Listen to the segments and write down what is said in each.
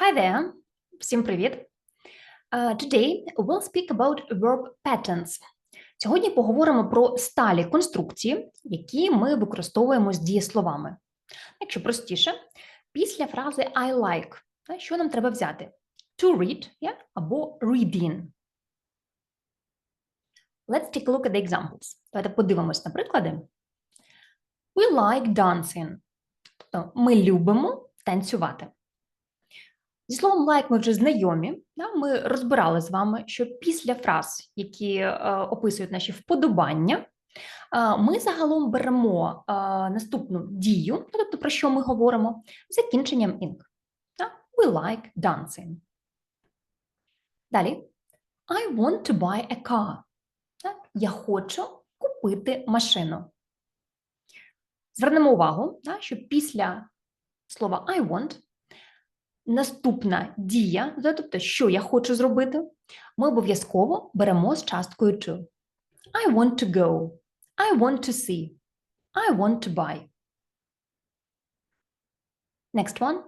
Hi there. Всім привіт. Uh, today we'll speak about verb patterns. Сьогодні поговоримо про сталі конструкції, які ми використовуємо з дієсловами. Якщо простіше, після фрази I like, що нам треба взяти? To read yeah? або reading. Let's take a look at the examples. Давайте подивимось на приклади. We like dancing. Тобто ми любимо танцювати. Зі словом like ми вже знайомі. Да? Ми розбирали з вами, що після фраз, які е, описують наші вподобання, е, ми загалом беремо е, наступну дію, ну, тобто про що ми говоримо, з закінченням ing. We like dancing. Далі. I want to buy a car. Да? Я хочу купити машину. Звернемо увагу, да, що після слова I want наступна дія, тобто, що я хочу зробити, ми обов'язково беремо з часткою to. I want to go. I want to see. I want to buy. Next one.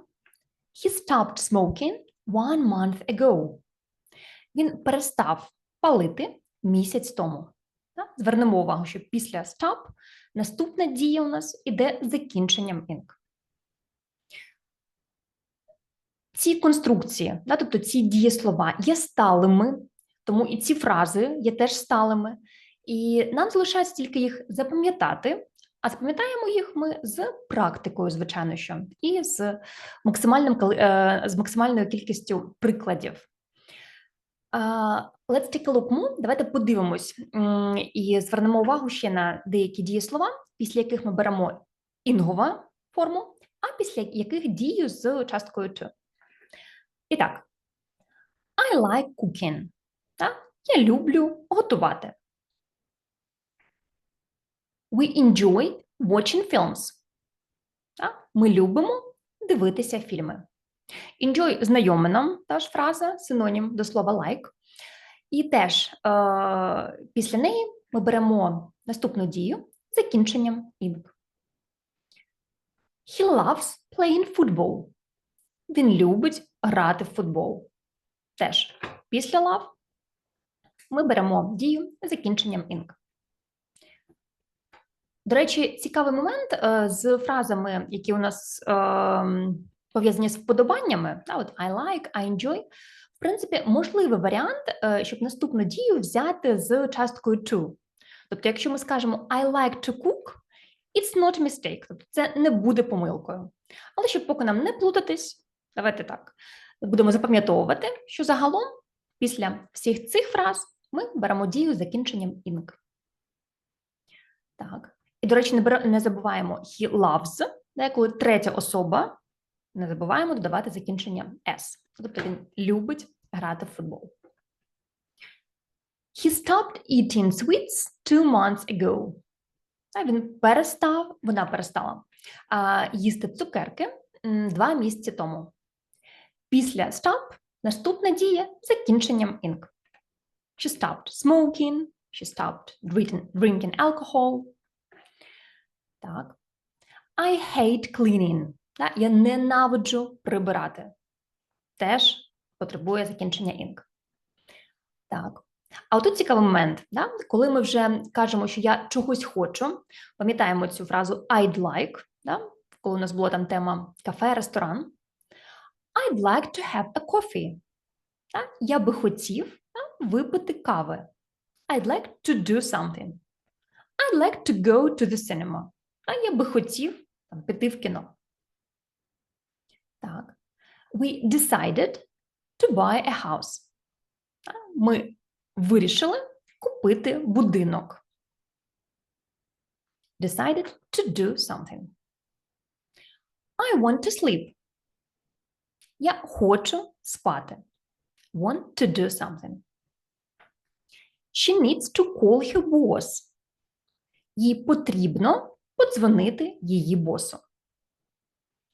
He stopped smoking one month ago. Він перестав палити місяць тому. Звернемо увагу, що після stop наступна дія у нас іде закінченням ing. Ці конструкції, да, тобто ці дієслова є сталими, тому і ці фрази є теж сталими. І нам залишається тільки їх запам'ятати, а запам'ятаємо їх ми з практикою, звичайно, що, і з максимальним е, з максимальною кількістю прикладів. Let's take a look more. Давайте подивимось і звернемо увагу ще на деякі дієслова, після яких ми беремо інгова форму, а після яких дію з часткою to. І так, I like cooking. Так? Я люблю готувати. We enjoy watching films. Так? Ми любимо дивитися фільми. Enjoy знайома нам та ж фраза, синонім до слова like. І теж е- після неї ми беремо наступну дію закінченням ing. He loves playing football. Він любить грати в футбол. Теж після love ми беремо дію закінченням ing. До речі, цікавий момент е, з фразами, які у нас е, пов'язані з вподобаннями, от I like, I enjoy. В принципі, можливий варіант, е, щоб наступну дію взяти з часткою to. Тобто, якщо ми скажемо I like to cook, it's not a mistake, тобто це не буде помилкою. Але щоб поки нам не плутатись, давайте так. Будемо запам'ятовувати, що загалом після всіх цих фраз ми беремо дію з закінченням ing. Так. І, до речі, не забуваємо he loves, де коли третя особа, не забуваємо додавати закінчення s. Тобто він любить грати в футбол. He stopped eating sweets two months ago. Він перестав, вона перестала їсти цукерки два місяці тому. Після stop наступна дія закінченням ing. She stopped smoking, she stopped drinking, drinking alcohol. Так. I hate cleaning. Так? Я ненавиджу прибирати. Теж потребує закінчення ing. Так. А отут цікавий момент, да? коли ми вже кажемо, що я чогось хочу, пам'ятаємо цю фразу I'd like, да? коли у нас була там тема кафе, ресторан. I'd like to have a coffee. Так? Я би хотів так, випити кави. I'd like to do something. I'd like to go to the cinema. А я би хотів там, піти в кіно. Так. We decided to buy a house. Ми вирішили купити будинок. Decided to do something. I want to sleep. Я хочу спати. Want to do something. She needs to call her boss. Їй потрібно подзвонити її босу.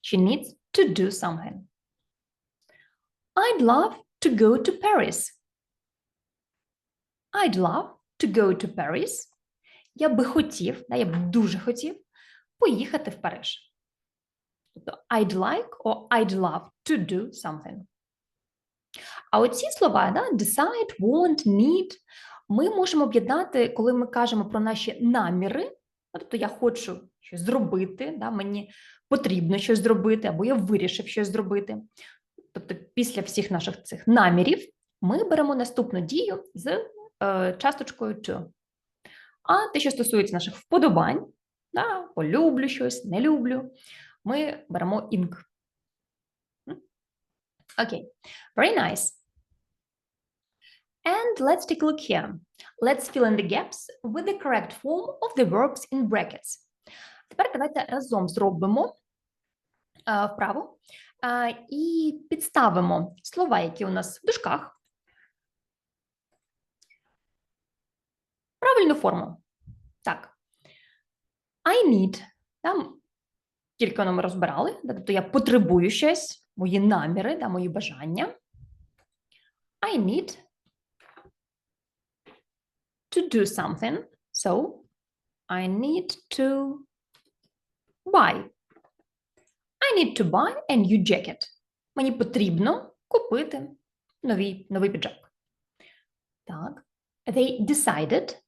She needs to do something. I'd love to go to Paris. I'd love to go to Paris. Я би хотів, да, я б дуже хотів поїхати в Париж. Тобто I'd like or I'd love to do something. А оці слова, да, decide, want, need, ми можемо об'єднати, коли ми кажемо про наші наміри. Тобто я хочу щось зробити, да, мені потрібно щось зробити, або я вирішив щось зробити. Тобто, після всіх наших цих намірів ми беремо наступну дію з е, часточкою to. А те, що стосується наших вподобань, да, полюблю щось, не люблю, ми беремо ing. Окей, very nice. And let's take a look here. Let's fill in the gaps with the correct form of the verbs in brackets. Тепер давайте разом зробимо а, вправу а, і підставимо слова, які у нас в дужках. Правильну форму. Так. I need. Там тільки воно ми розбирали. да, Тобто я потребую щось, мої наміри, да, мої бажання. I need to do something. So I need to buy. I need to buy a new jacket. Мені потрібно купити новий, новий піджак. Так. They decided.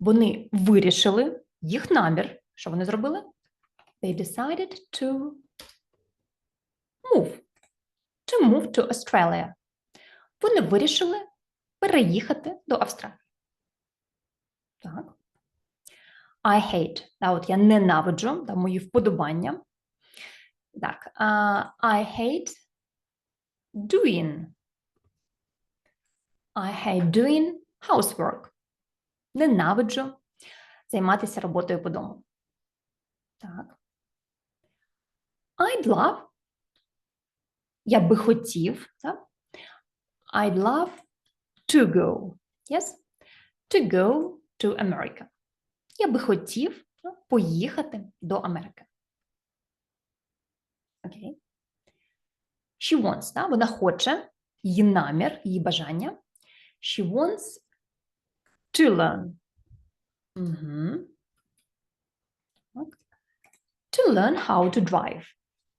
Вони вирішили їх намір. Що вони зробили? They decided to move. To move to Australia. Вони вирішили переїхати до Австралії. Так. I hate. Да, от я ненавиджу, да, мої вподобання. Так. Uh, I hate doing. I hate doing housework. Ненавиджу займатися роботою по дому. Так. I'd love. Я би хотів. Так? I'd love to go. Yes? To go to America. Я би хотів ну, поїхати до Америки. Окей. She wants, да? вона хоче, її намір, її бажання. She wants to learn. Угу. To learn how to drive.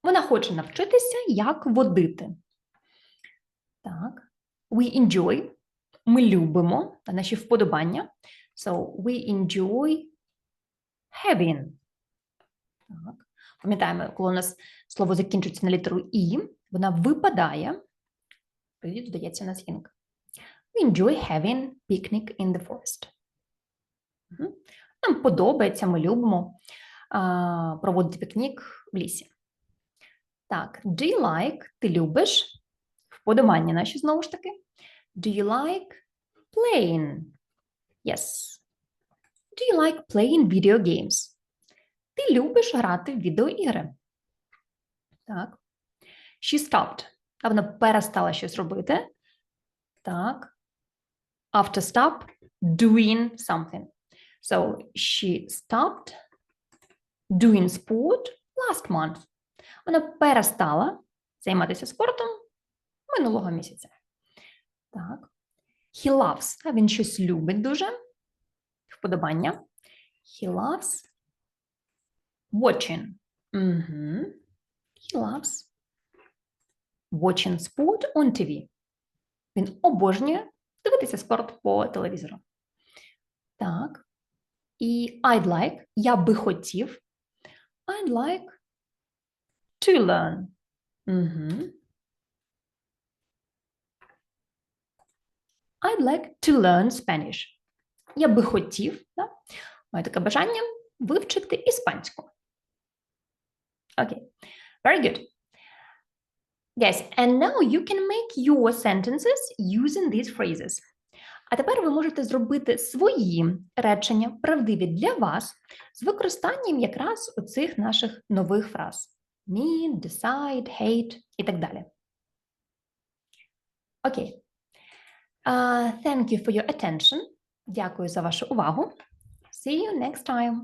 Вона хоче навчитися, як водити. Так. We enjoy. Ми любимо та наші вподобання. So we enjoy having. Так. Пам'ятаємо, коли у нас слово закінчується на літеру І, вона випадає, тоді додається у нас ing. We enjoy having picnic in the forest. Нам подобається, ми любимо проводити пікнік в лісі. Так, do you like, ти любиш, вподобання наші знову ж таки. Do you like playing? Yes. Do you like playing video games? Ти любиш грати в відеоігри. Так. She stopped. А вона перестала щось робити. Так. After stop, doing something. So she stopped doing sport last month. Вона перестала займатися спортом минулого місяця. Так. He loves. Він щось любить дуже. Вподобання. He loves watching. Угу. He loves watching sport on TV. Він обожнює дивитися спорт по телевізору. Так. І I'd like, я би хотів. I'd like to learn. Угу. I'd like to learn Spanish. Я би хотів, да? маю таке бажання вивчити іспанську. Окей. Very good. Yes, and now you can make your sentences using these phrases. А тепер ви можете зробити свої речення, правдиві для вас, з використанням якраз оцих наших нових фраз: need, decide, hate і так далі. Окей. Uh, thank you for your attention. Дякую за вашу увагу. See you next time.